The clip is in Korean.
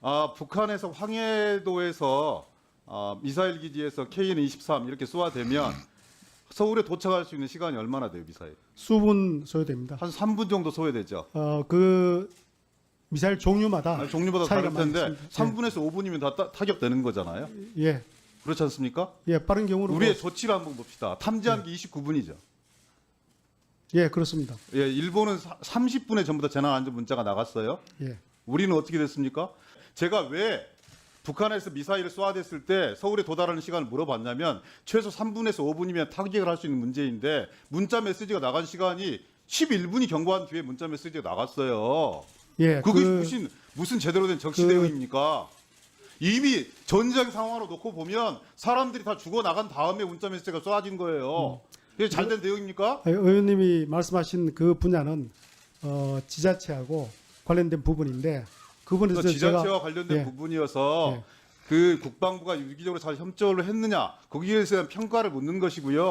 아, 북한에서 황해도에서 아, 미사일 기지에서 KN-23 이렇게 쏘아대면 서울에 도착할 수 있는 시간이 얼마나 돼요, 미사일? 수분 소요됩니다. 한 3분 정도 소요되죠. 어, 그 미사일 종류마다 아니, 종류마다 차이가 다를 텐데 많습니다. 3분에서 5분이면 다 따- 타격되는 거잖아요. 예, 그렇지 않습니까? 예, 빠른 경우로 우리의 뭐- 조치를 한번 봅시다. 탐지한 게 29분이죠. 예, 그렇습니다. 예, 일본은 30분에 전부 다 재난 안전 문자가 나갔어요. 예, 우리는 어떻게 됐습니까? 제가 왜 북한에서 미사일을 쏘아댔을 때 서울에 도달하는 시간을 물어봤냐면 최소 3분에서 5분이면 타격을 할 수 있는 문제인데 문자 메시지가 나간 시간이 11분이 경고한 뒤에 문자 메시지가 나갔어요. 예, 그게 그- 무슨 무슨 제대로 된 정치 그- 대응입니까? 이미 전쟁 상황으로 놓고 보면 사람들이 다 죽어 나간 다음에 문자 메시지가 쏘아진 거예요. 이게 잘된 대응입니까? 아, 의원님이 말씀하신 그 분야는 어, 지자체하고 관련된 부분인데 그 부분에서 그러니까 지자체와 제가 관련된 예. 부분이어서 예. 그 국방부가 유기적으로 잘 협조를 했느냐 거기에 대한 평가를 묻는 것이고요.